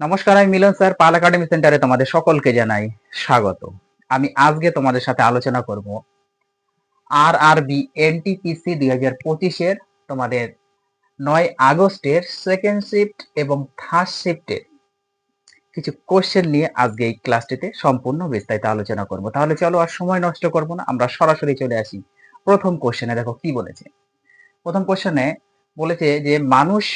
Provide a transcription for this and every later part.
নমস্কার, আমি মিলন স্যার, পাল একাডেমি সেন্টারে তোমাদের সকলকে জানাই স্বাগত। আমি আজকে তোমাদের সাথে আলোচনা করব আর আর বি এনটিপিসি দুই হাজার পঁচিশের তোমাদের নয় আগস্টের সেকেন্ড শিফট এবং থার্ড শিফটের কিছু কোশ্চেন নিয়ে আজকে এই ক্লাসটিতে সম্পূর্ণ বিস্তারিত আলোচনা করব। তাহলে চলো আর সময় নষ্ট করব না, আমরা সরাসরি চলে আসি প্রথম কোশ্চেনে দেখো কি বলেছে? প্রথম কোশ্চেনে বলেছে যে মানুষ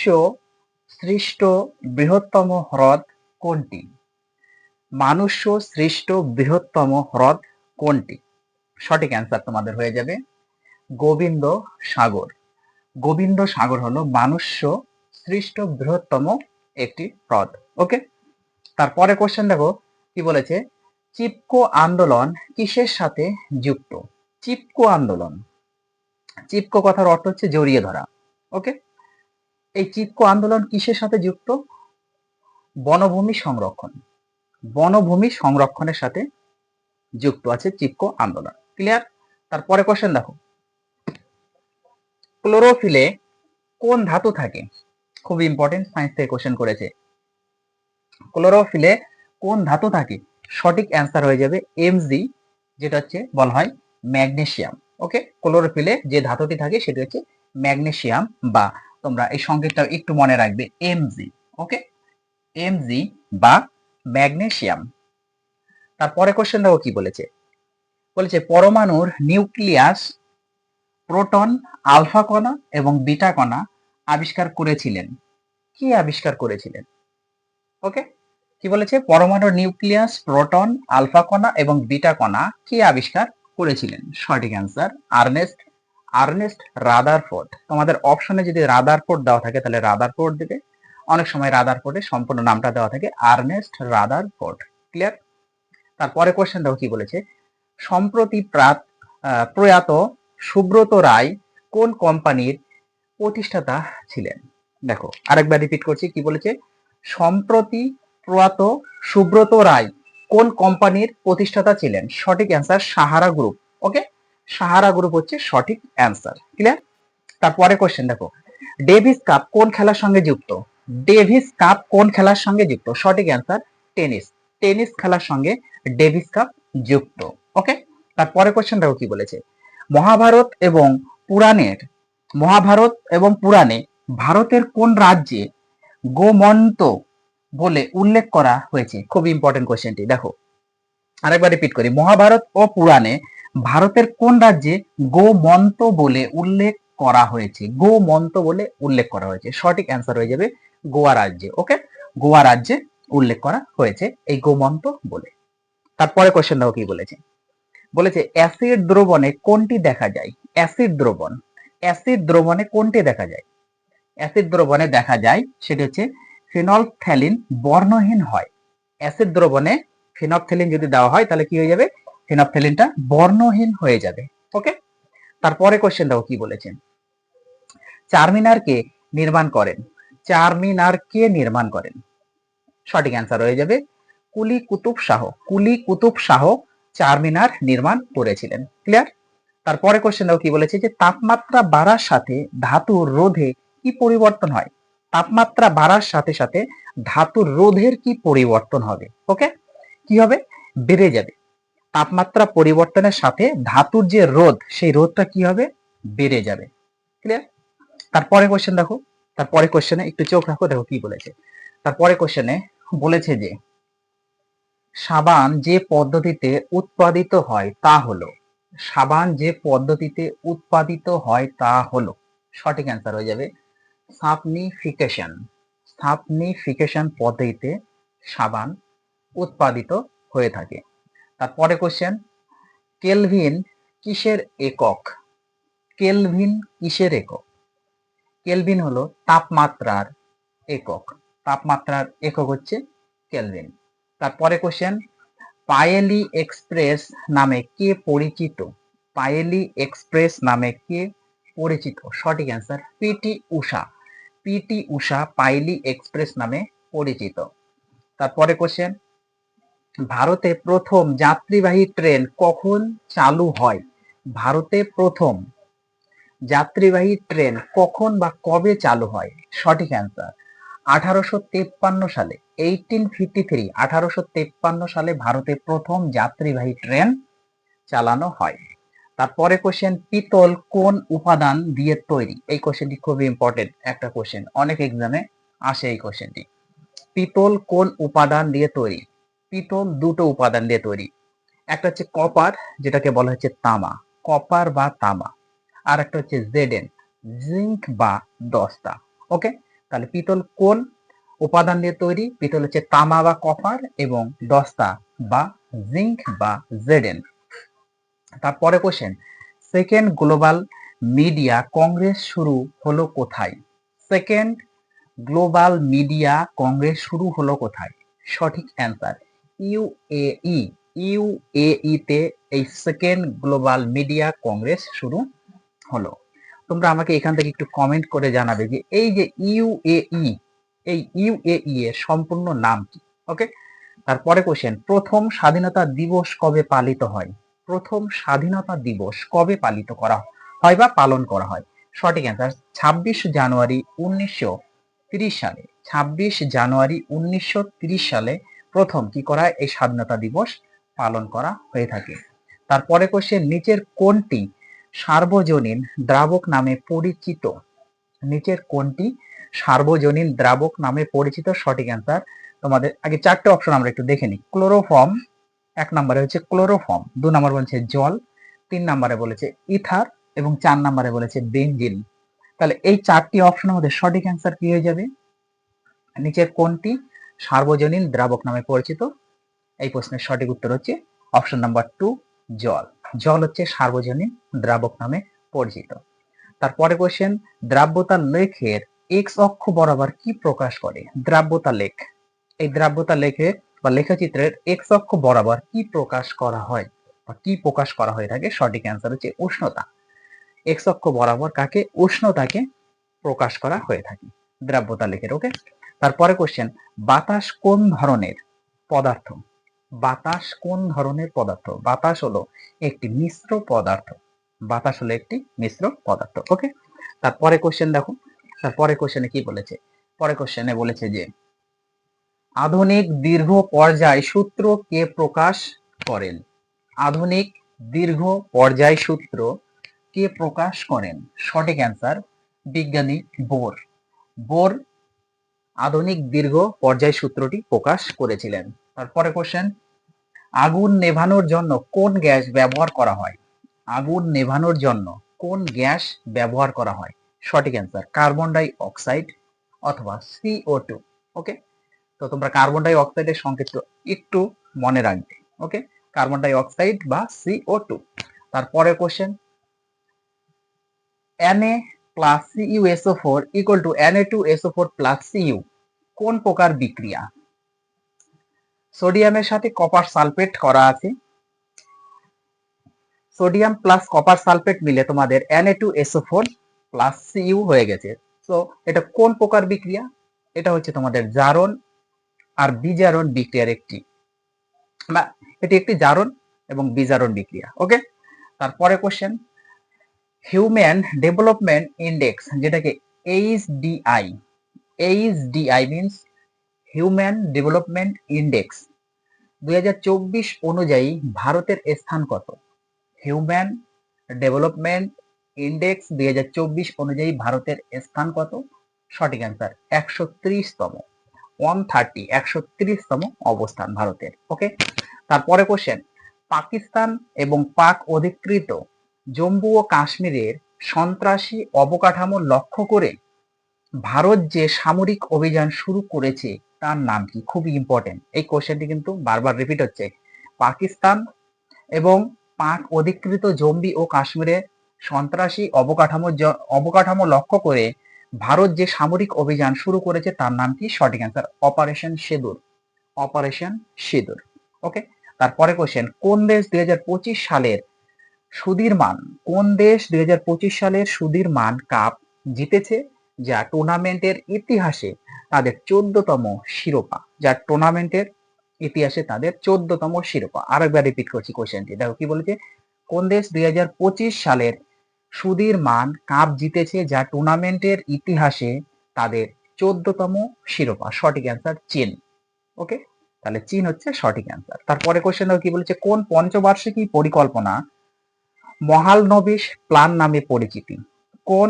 সৃষ্ট বৃহত্তম হ্রদ কোনটি? মানুষ্য সৃষ্ট বৃহত্তম হ্রদ কোনটি? সঠিক অ্যান্সার তোমাদের হয়ে যাবে গোবিন্দ সাগর। গোবিন্দ সাগর হলো মানুষ্য সৃষ্ট বৃহত্তম একটি হ্রদ। ওকে তারপরে কোশ্চেন দেখো, কি বলেছে? চিপকো আন্দোলন কিসের সাথে যুক্ত? চিপকো আন্দোলন। চিপকো কথার অর্থ হচ্ছে জড়িয়ে ধরা। ওকে এই চিপকো আন্দোলন কিসের সাথে যুক্ত? বনভূমি সংরক্ষণ। বনভূমি সংরক্ষণের সাথে যুক্ত আছে চিপকো আন্দোলন। ক্লিয়ার তারপরে কোশ্চেন দেখো। ক্লোরোফিলে কোন ধাতু থাকে? খুব ইম্পর্টেন্ট সায়েন্স থেকে কোশ্চেন করেছে। ক্লোরোফিলে কোন ধাতু থাকে? সঠিক অ্যান্সার হয়ে যাবে এমজি যেটা হচ্ছে বলা হয় ম্যাগনেসিয়াম ওকে ক্লোরোফিলে যে ধাতুটি থাকে, সেটি হচ্ছে ম্যাগনেশিয়াম বা তোমরা এই সংকেতটা একটু মনে রাখবে এমজি ওকে এমজি বা ম্যাগনেসিয়াম তারপরে কোশ্চেন দেখো কি বলেছে? বলেছে, পরমাণুর নিউক্লিয়াস প্রোটন আলফা কণা এবং বিটা কণা আবিষ্কার করেছিলেন। কি আবিষ্কার করেছিলেন? ওকে কি বলেছে? পরমাণুর নিউক্লিয়াস প্রোটন আলফা কণা এবং বিটা কণা কি আবিষ্কার করেছিলেন? সঠিক অ্যান্সার আর্নেস্ট আর্নেস্ট রাদারফোর্ড তোমাদের অপশনে যদি রাদারফোর্ড দেওয়া থাকে, তাহলে রাদারফোর্ড দেবে। অনেক সময় রাদারফোর্ডে সম্পূর্ণ নামটা দেওয়া থাকে। আর্নেস্ট রাদারফোর্ড ক্লিয়ার তারপরে কোশ্চেন দেখো কি বলেছে? সম্প্রতি প্রাত প্রয়াত সুব্রত রায় কোন কোম্পানির প্রতিষ্ঠাতা ছিলেন? দেখো, আরেকবার রিপিট করছি, কি বলেছে? সম্প্রতি প্রয়াত সুব্রত রায় কোন কোম্পানির প্রতিষ্ঠাতা ছিলেন? সঠিক answer Sahara group okay Sahara group হচ্ছে সঠিক অ্যান্সার ক্লিয়ার তারপরে কোশ্চেন দেখো ডেভিস কাপ কোন খেলার সঙ্গে যুক্ত? ডেভিস কাপ কোন খেলার সঙ্গে যুক্ত? সঠিক অ্যান্সার টেনিস টেনিস খেলার সঙ্গে ডেভিস কাপ যুক্ত ওকে তারপরে কোশ্চেন দেখো কি বলেছে? মহাভারত এবং পুরাণের, মহাভারত এবং পুরাণে ভারতের কোন রাজ্যে গোমন্ত বলে উল্লেখ করা হয়েছে? খুব ইম্পর্টেন্ট কোশ্চেনটি দেখো। আরেকবার রিপিট করি, মহাভারত ও পুরাণে ভারতের কোন রাজ্যে গোমন্ত বলে উল্লেখ করা হয়েছে? গোমন্ত বলে উল্লেখ করা হয়েছে। সঠিক অ্যান্সার হয়ে যাবে গোয়া রাজ্যে ওকে গোয়া রাজ্যে উল্লেখ করা হয়েছে এই গোমন্ত বলে। তারপরে কোশ্চেন দেখো কি বলেছে? বলেছে, অ্যাসিড দ্রবণে কোনটি দেখা যায়? অ্যাসিড দ্রবণ। অ্যাসিড দ্রবণে কোনটি দেখা যায়? অ্যাসিড দ্রবণে দেখা যায় সেটা হচ্ছে ফিনলফথ্যালিন বর্ণহীন হয়। অ্যাসিড দ্রবণে ফিনলফথ্যালিন যদি দেওয়া হয় তাহলে কি হয়ে যাবে? ফিনলফথ্যালিনটা বর্ণহীন হয়ে যাবে ওকে তারপরে কোশ্চেন দেখো কি বলেছেন। চারমিনার কে নির্মাণ করেন। চারমিনার কে নির্মাণ করেন। সঠিক অ্যান্সার হয়ে যাবে কুলি কুতুব শাহ। কুলি কুতুব শাহ চারমিনার নির্মাণ করেছিলেন। ক্লিয়ার তারপরে কোশ্চেন দেখো কি বলেছে যে, তাপমাত্রা বাড়ার সাথে ধাতুর রোধে কি পরিবর্তন হয়? তাপমাত্রা বাড়ার সাথে সাথে ধাতুর রোধের কি পরিবর্তন হবে? ওকে কি হবে? বেড়ে যাবে। তাপমাত্রা পরিবর্তনের সাথে ধাতুর যে রোধ, সেই রোধটা কি হবে? বেড়ে যাবে। ক্লিয়ার তারপরে কোশ্চেন দেখো। তারপরে কোশ্চেনে একটু চোখ রাখো, দেখো কি বলেছে। তারপরে কোশ্চেনে বলেছে যে, সাবান যে পদ্ধতিতে উৎপাদিত হয় তা হলো। সাবান যে পদ্ধতিতে উৎপাদিত হয় তা হলো। সঠিক অ্যান্সার হয়ে যাবে। সাপনিফিকেশন সাপনিফিকেশন পদ্ধতিতে সাবান উৎপাদিত হয়ে থাকে। তারপরে কোশ্চেন কেলভিন কিসের একক? কেলভিন কিসের একক? কেলভিন হলো তাপমাত্রার একক। তাপমাত্রার একক হচ্ছে কেলভিন তারপরে কোশ্চেন পায়েলি এক্সপ্রেস নামে কে পরিচিত? পায়েলি এক্সপ্রেস নামে কে পরিচিত? সঠিক অ্যান্সার পিটি উষা পিটি উষা পাইলি এক্সপ্রেস নামে পরিচিত। তারপরে কোশ্চেন ভারতে প্রথম যাত্রীবাহী ট্রেন কখন চালু হয়? ভারতে প্রথম যাত্রীবাহী ট্রেন কখন বা কবে চালু হয়? সঠিক অ্যান্সার আঠারোশো তেপ্পান্ন সালে এইটিন ফিফটি থ্রি আঠারোশো তেপ্পান্ন সালে ভারতে প্রথম যাত্রীবাহী ট্রেন চালানো হয়। তারপরে কোশ্চেন পিতল কোন উপাদান দিয়ে তৈরি? এই কোশ্চেনটি খুবই ইম্পর্টেন্ট একটা কোশ্চেন অনেক এক্সামে আসে এই কোশ্চেনটি পিতল কোন উপাদান দিয়ে তৈরি? পিতল দুটো উপাদান দিয়ে তৈরি। একটা হচ্ছে কপার যেটাকে বলা হচ্ছে তামা। কপার বা তামা। আর একটা হচ্ছে জেডেন জিঙ্ক বা দস্তা। ওকে তাহলে পিতল কোন উপাদান দিয়ে তৈরি? পিতল হচ্ছে তামা বা কপার এবং দস্তা বা জিঙ্ক বা জেডেন তারপরে question second global media congress শুরু হলো কোথায়? সেকেন্ড গ্লোবাল মিডিয়া কংগ্রেস শুরু হলো কোথায়? সঠিক অ্যান্সার ইউএই ইউএই তে এই সেকেন্ড গ্লোবাল মিডিয়া কংগ্রেস শুরু হলো। তোমরা আমাকে এখান থেকে একটু কমেন্ট করে জানাবে যে এই যে ইউএই এই ইউএই এর সম্পূর্ণ নাম কি? ওকে তারপরে কোশ্চেন প্রথম স্বাধীনতা দিবস কবে পালিত হয়? প্রথম স্বাধীনতা দিবস কবে পালিত করা হয় বা পালন করা হয়? সঠিক অ্যান্সার ছাব্বিশ জানুয়ারি উনিশশো সালে, ছাব্বিশ জানুয়ারি উনিশশো সালে প্রথম কি করা এই স্বাধীনতা দিবস পালন করা হয়ে থাকে। তারপরে কোশ্চেন নিচের কোনটি সার্বজনীন দ্রাবক নামে পরিচিত? নিচের কোনটি সার্বজনীন দ্রাবক নামে পরিচিত? সঠিক অ্যান্সার তোমাদের আগে চারটে অপশন আমরা একটু দেখে নিই। ক্লোরোফর্ম, এক নম্বরে হচ্ছে ক্লোরোফর্ম, দু নম্বর বলছে জল, তিন নম্বরে বলেছে ইথার এবং চার নম্বরে বলেছে বেঞ্জিন। তাহলে এই চারটি অপশনের মধ্যে সঠিক অ্যান্সার কি হয়ে যাবে? নিচের কোনটি সার্বজনীন দ্রাবক নামে পরিচিত। এই প্রশ্নের সঠিক উত্তর হচ্ছে অপশন নাম্বার টু জল। জল হচ্ছে সার্বজনীন দ্রাবক নামে পরিচিত। তারপরে কোশ্চেন দ্রাব্যতা লেখের এক্স অক্ষ বরাবর কি প্রকাশ করে? দ্রাব্যতা লেখ। এই দ্রাব্যতা লেখে বা লেখচিত্রের এক্স অক্ষ বরাবর কি প্রকাশ করা হয়? বা কি প্রকাশ করা হয়ে থাকে? সঠিক অ্যান্সার হচ্ছে উষ্ণতা। এক্স অক্ষ বরাবর কাকে? উষ্ণতাকে প্রকাশ করা হয়ে থাকে। দ্রাব্যতা লেখের ওকে তারপরে কোশ্চেন বাতাস কোন ধরনের পদার্থ? বাতাস কোন ধরনের পদার্থ? বাতাস হলো একটি মিশ্র পদার্থ। বাতাস হলো একটি মিশ্র পদার্থ ওকে তারপরে কোশ্চেন দেখো, তারপরে কোশ্চেনে কি বলেছে? পরে কোশ্চেনে বলেছে যে, আধুনিক দীর্ঘ পর্যায় সূত্র কে প্রকাশ করেন? আধুনিক দীর্ঘ পর্যায় সূত্র কে প্রকাশ করেন? সঠিক অ্যান্সার বিজ্ঞানী বোর। বোর আধুনিক দীর্ঘ পর্যায় সূত্রটি প্রকাশ করেছিলেন। তারপরে কোশ্চেন আগুন নেভানোর জন্য কোন গ্যাস ব্যবহার করা হয়? আগুন নেভানোর জন্য কোন গ্যাস ব্যবহার করা হয়? সঠিক অ্যান্সার কার্বন ডাই অক্সাইড অথবা সিও টু ওকে তো তোমরা কার্বন ডাই অক্সাইডের সংকেত একটু মনে রাখবে ওকে কার্বন ডাই অক্সাইড বা সিও টু তারপরে question Na plus CuSO four equal to Na two SO four plus Cu কোন প্রকার বিক্রিয়া? সোডিয়ামের সাথে কপার সালফেট করা আছে। সোডিয়াম প্লাস কপার সালফেট মিলে তোমাদের Na2SO4 প্লাস Cu হয়ে গেছে। তো এটা কোন প্রকার বিক্রিয়া? এটা হচ্ছে তোমাদের জারণ আর বিজারণ বিক্রিয়ার একটি। এটি একটি জারণ এবং বিজারণ বিক্রিয়া ওকে তারপরে কোশ্চেন হিউম্যান ডেভেলপমেন্ট ইন্ডেক্স যেটাকে HDI HDI means human development index দুই অনুযায়ী ভারতের স্থান কত? হিউম্যান ডেভেলপমেন্ট ইন্ডেক্স দুই হাজার চব্বিশ অনুযায়ী ভারতের স্থান কত? সঠিক অ্যান্সার একশো তম ওয়ান থার্টি একশো তম অবস্থান ভারতের। ওকে তারপরে কোশ্চেন পাকিস্তান এবং পাক অধিকৃত জম্মু ও কাশ্মীরের সন্ত্রাসী অবকাঠামো লক্ষ্য করে ভারত যে সামরিক অভিযান শুরু করেছে, তার নাম কি? খুবই ইম্পর্টেন্ট এই কোশ্চেনটি কিন্তু বারবার রিপিট হচ্ছে। পাকিস্তান এবং পাক অধিকৃত জম্বি ও কাশ্মীরে সন্ত্রাসী অবকাঠামো অবকাঠামো লক্ষ্য করে ভারত যে সামরিক অভিযান শুরু করেছে, তার নাম কি? সঠিক অ্যান্সার অপারেশন সিঁদুর। অপারেশন সিঁদুর। ওকে তারপরে কোশ্চেন কোন দেশ দুই হাজার পঁচিশ সালের সুধীর মান। কোন দেশ দুই সালের সুধীর মান কাপ জিতেছে? যা টুর্নামেন্টের ইতিহাসে তাদের চোদ্দতম শিরোপা। যা টুর্নামেন্টের ইতিহাসে তাদের চোদ্দতম শিরোপা। আরেকবার রিপিট করছি কোশ্চেনটি দেখো কি বলেছে? কোন দেশ দুই হাজার পঁচিশ সালের সুধীর মান কাপ জিতেছে? যা টুর্নামেন্টের ইতিহাসে তাদের চোদ্দতম শিরোপা। সঠিক অ্যান্সার চীন। ওকে তাহলে চীন হচ্ছে সঠিক অ্যান্সার তারপরে কোশ্চেন কি বলেছে? কোন পঞ্চবার্ষিকী পরিকল্পনা মহালনবিশ প্ল্যান নামে পরিচিতি। কোন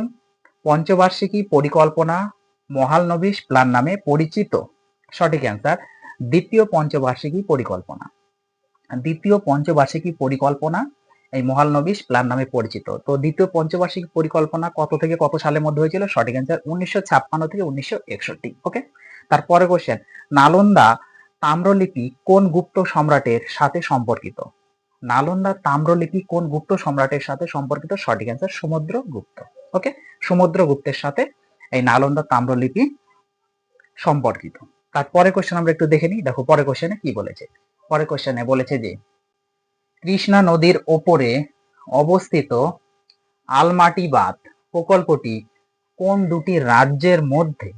পঞ্চবার্ষিকী পরিকল্পনা মহালনবিশ প্ল্যান নামে পরিচিত? সঠিক অ্যান্সার দ্বিতীয় পঞ্চবার্ষিকী পরিকল্পনা। দ্বিতীয় পঞ্চবার্ষিকী পরিকল্পনা এই মহালনবিশ প্ল্যান নামে পরিচিত। তো দ্বিতীয় পঞ্চবার্ষিকী পরিকল্পনা কত থেকে কত সালের মধ্যে হয়েছিল? সঠিক অ্যান্সার উনিশশো ছাপ্পান্ন থেকে উনিশশো একষট্টি ওকে তারপরে কোশ্চেন নালন্দা তাম্রলিপি কোন গুপ্ত সম্রাটের সাথে সম্পর্কিত? নালন্দা তাম্রলিপি কোন গুপ্ত সম্রাটের সাথে সম্পর্কিত? সঠিক অ্যান্সার সমুদ্র গুপ্ত। ওকে সমুদ্র গুপ্তের সাথে এই নালন্দা তাম্রলিপি সম্পর্কিত। তারপরে কোশ্চেন আমরা একটু দেখে নিই। দেখো পরে কোশ্চেনে কি বলেছে? পরে কোশ্চেনে বলেছে যে, কৃষ্ণা নদীর ওপরে অবস্থিত আলমাটি বাঁধ প্রকল্পটি কোন দুটি রাজ্যের মধ্যে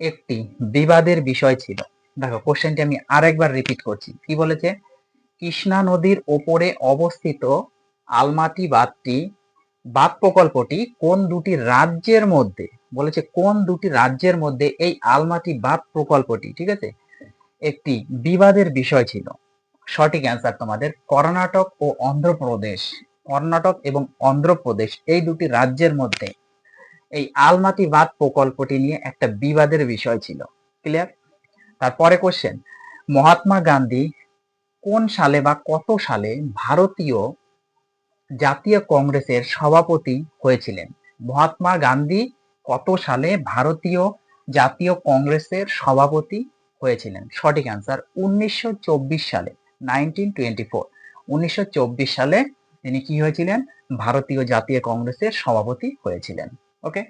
একটি বিবাদের বিষয় ছিল? দেখো কোশ্চেনটি আমি আরেকবার রিপিট করছি। কি বলেছে? কৃষ্ণা নদীর ওপরে অবস্থিত আলমাটি বাঁধটি, বাঁধ প্রকল্পটি কোন দুটি রাজ্যের মধ্যে? বলেছে কোন দুটি রাজ্যের মধ্যে এই আলমাটি বাঁধ প্রকল্পটি? ঠিক আছে? একটি বিবাদের বিষয় ছিল। সঠিক অ্যান্সার তোমাদের কর্ণাটক ও অন্ধ্রপ্রদেশ। কর্ণাটক এবং অন্ধ্রপ্রদেশ এই দুটি রাজ্যের মধ্যে এই আলমাটি বাঁধ প্রকল্পটি নিয়ে একটা বিবাদের বিষয় ছিল। ক্লিয়ার তারপরে কোশ্চেন মহাত্মা গান্ধী কোন সালে বা কত সালে ভারতীয় জাতীয় কংগ্রেসের সভাপতি হয়েছিলেন? মহাত্মা গান্ধী কত সালে ভারতীয় জাতীয় কংগ্রেসের সভাপতি হয়েছিলেন? সঠিক অ্যান্সার উনিশশো সালে নাইনটিন টোয়েন্টি সালে তিনি কি হয়েছিলেন? ভারতীয় জাতীয় কংগ্রেসের সভাপতি হয়েছিলেন। ওকে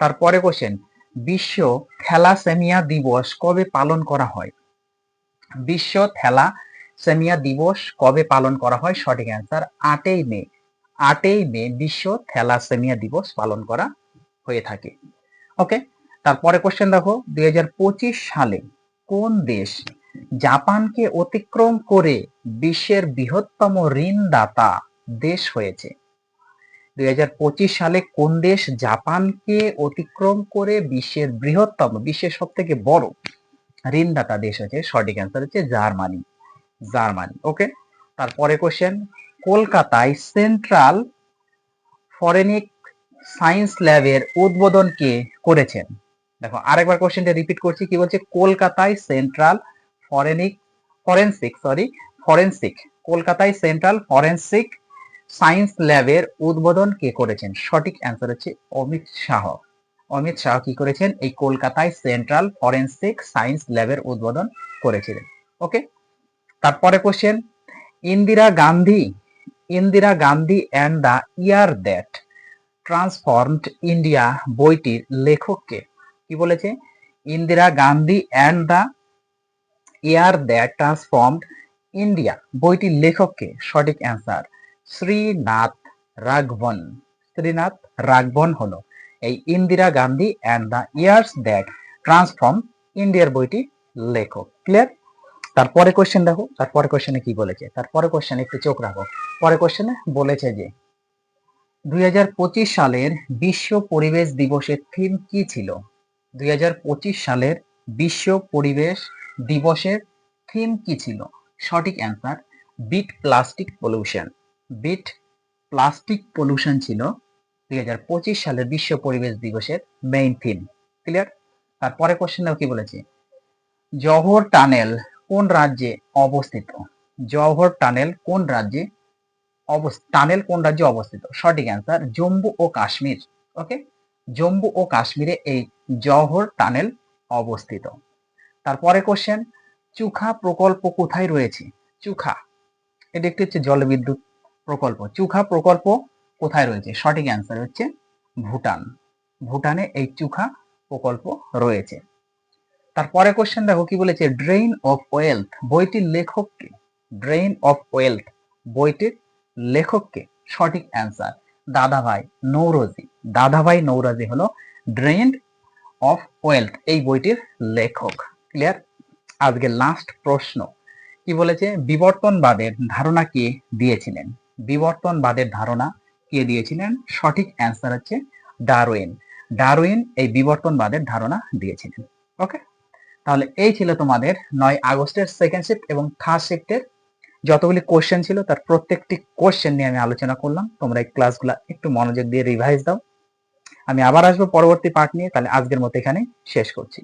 তারপরে কোশ্চেন বিশ্ব থ্যালাসেমিয়া দিবস কবে পালন করা হয়? বিশ্ব থ্যালা সেমিয়া দিবস কবে পালন করা হয়? সঠিক অ্যান্সার আটই মে। আটই মে বিশ্ব থ্যালাসেমিয়া দিবস পালন করা হয়ে থাকে। ওকে তারপরে কোশ্চেন দেখো, দুই হাজার পঁচিশ সালে কোন দেশ জাপানকে অতিক্রম করে বিশ্বের বৃহত্তম ঋণদাতা দেশ হয়েছে? দুই হাজার পঁচিশ সালে কোন দেশ জাপানকে অতিক্রম করে বিশ্বের বৃহত্তম, বিশ্বের সব থেকে বড় ঋণদাতা দেশ হচ্ছে সঠিক অ্যান্সার হচ্ছে জার্মানি। জার্মানি ওকে তারপরে কোশ্চেন কলকাতায় সেন্ট্রাল ফরেনিক সায়েন্স ল্যাবের উদ্বোধন কে করেছেন? দেখো, আরেকবার কোশ্চেনটা রিপিট করছি, কি বলছে? কলকাতায় central forensic forensic sorry forensic কলকাতায় সেন্ট্রাল ফরেন্সিক সায়েন্স ল্যাবের উদ্বোধন কে করেছেন? সঠিক অ্যান্সার হচ্ছে অমিত শাহ। অমিত শাহ কি করেছেন? এই কলকাতায় সেন্ট্রাল ফরেন্সিক সায়েন্স ল্যাবের উদ্বোধন করেছিলেন ওকে তারপরে question Indira Gandhi Indira Gandhi and the year that transformed India বইটির লেখককে কি বলেছে? Indira Gandhi and the year that transformed India বইটির লেখককে সঠিক অ্যান্সার শ্রীনাথ রাঘবন। শ্রীনাথ রাঘবন হলো এই Indira Gandhi and the years that transform ইন্ডিয়ার বইটি লেখক। ক্লিয়ার তারপরে কোয়েশ্চেন দেখো, তারপরে কোশ্চেনে কি বলেছে? তারপরে কোশ্চেনে একটু চোখ রাখো। পরে কোশ্চেনে বলেছে যে, দুই হাজার পঁচিশ সালের বিশ্ব পরিবেশ দিবসের থিম কি ছিল? দুই হাজার পঁচিশ সালের বিশ্ব পরিবেশ দিবসের থিম কি ছিল? সঠিক answer beat plastic pollution. Beat plastic pollution ছিল দুই হাজার পঁচিশ সালের বিশ্ব পরিবেশ দিবসের মেইন থিম ক্লিয়ার তারপরে কোশ্চেন কি বলেছে? জহর টানেল কোন রাজ্যে অবস্থিত? জওহর টানেল কোন রাজ্যে টানেল কোন রাজ্যে অবস্থিত? সঠিক অ্যান্সার জম্মু ও কাশ্মীর। ওকে জম্মু ও কাশ্মীরে এই জওহর টানেল অবস্থিত। তারপরে কোশ্চেন চুখা প্রকল্প কোথায় রয়েছে? চুখা। এটি একটি হচ্ছে জলবিদ্যুৎ প্রকল্প। চুখা প্রকল্প কোথায় রয়েছে? সঠিক অ্যান্সার হচ্ছে ভুটান। ভুটানে এই চুখা প্রকল্প রয়েছে। তারপরে কোশ্চেন দেখো কি বলেছে ড্রেইন অফ ওয়েলথ বইটির লেখককে ড্রেইন অফ ওয়েলথ বইটির লেখককে সঠিক অ্যান্সার দাদাভাই নৌরজি। দাদাভাই নৌরজি হলো ড্রেইন অফ ওয়েলথ এই বইটির লেখক। ক্লিয়ার আজকে লাস্ট প্রশ্ন, কি বলেছে, বিবর্তনবাদের ধারণা কে দিয়েছিলেন? বিবর্তনবাদের ধারণা কে দিয়েছিলেন? সঠিক অ্যান্সার হচ্ছে ডারওয়েন ডারউইন এই বিবর্তনবাদের ধারণা দিয়েছিলেন। ওকে তাহলে এই ছিল তোমাদের নয় আগস্টের সেকেন্ড শিফট এবং থার্ড শিফটের যতগুলি কোশ্চেন ছিল, তার প্রত্যেকটি কোশ্চেন নিয়ে আমি আলোচনা করলাম। তোমরা এই ক্লাসগুলো একটু মনোযোগ দিয়ে রিভাইজ দাও। আমি আবার আসব পরবর্তী পার্ট নিয়ে, তাহলে আজকের মতো এখানে শেষ করছি।